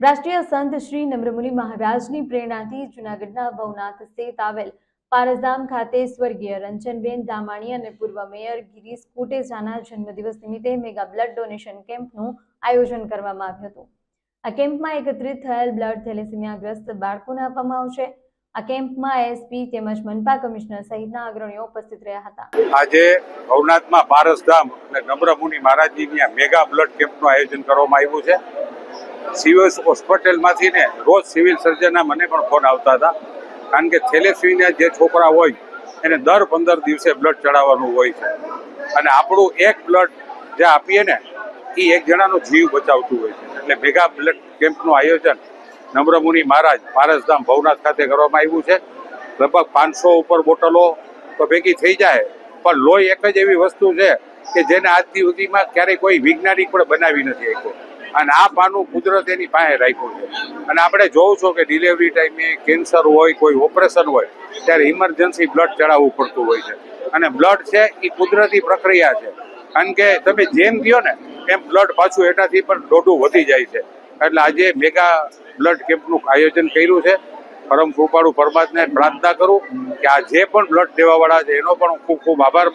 રાષ્ટ્રીય સંત શ્રી નમ્રમુનિ મહારાજની પ્રેરણાથી જૂનાગઢના ભવનાથ સ્થિત આવેલ પારસધામ ખાતે સ્વર્ગીય રંજનબેન દામાણી અને પૂર્વ મેયર ગિરીશ કોટેચાના જન્મદિવસ નિમિત્તે મેગા બ્લડ ડોનેશન કેમ્પનું આયોજન કરવામાં આવ્યું હતું. આ કેમ્પમાં એકત્રિત થયેલ બ્લડ થેલેસીમિયાગ્રસ્ત બાળકોને આપવામાં આવશે. આ કેમ્પમાં એસપી તેમજ મનપા કમિશનર સહિતના અગ્રણીઓ ઉપસ્થિત રહ્યા હતા. આજે ભવનાથમાં પારસધામ અને નમ્રમુનિ મહારાજજીની મેગા બ્લડ કેમ્પનું આયોજન કરવામાં આવ્યું છે. સિવિલ હોસ્પિટલમાંથી ને રોજ સિવિલ સર્જનના મને પણ ફોન આવતા હતા. કારણ કે થેલેસીમિયા જે છોકરા હોય, એને દર પંદર દિવસે બ્લડ ચડાવવાનું હોય છે. અને આપણું એક બ્લડ જે આપીએ ને, એ એક જણાનો જીવ બચાવતું હોય છે. એટલે મેગા બ્લડ કેમ્પનું આયોજન નમ્રમુનિ મહારાજ પારસધામ ભવનાથ ખાતે કરવામાં આવ્યું છે. લગભગ પાંચસો ઉપર બોટલો તો ભેગી થઈ જાય, પણ લોહી એક જ એવી વસ્તુ છે કે જેને આજથી સુધીમાં ક્યારેય કોઈ વૈજ્ઞાનિક પણ બનાવી નથી આપ્યો. અને આ પાનું કુદરત એની પાસે રાખ્યું છે. અને આપણે જોઉં છો કે ડિલિવરી ટાઈમે કેન્સર હોય, કોઈ ઓપરેશન હોય, ત્યારે ઇમરજન્સી બ્લડ ચડાવવું પડતું હોય છે. અને બ્લડ છે એ કુદરતી પ્રક્રિયા છે. કારણ કે તમે જેમ કહો ને, એમ બ્લડ પાછું એનાથી પણ દોઢું વધી જાય છે. એટલે આજે મેગા બ્લડ કેમ્પનું આયોજન કર્યું છે. પરમ કૃપાળુ પરમાત્માને પ્રાર્થના કરું કે આ જે પણ બ્લડ દેવાવાળા છે, એનો પણ ખૂબ ખૂબ આભાર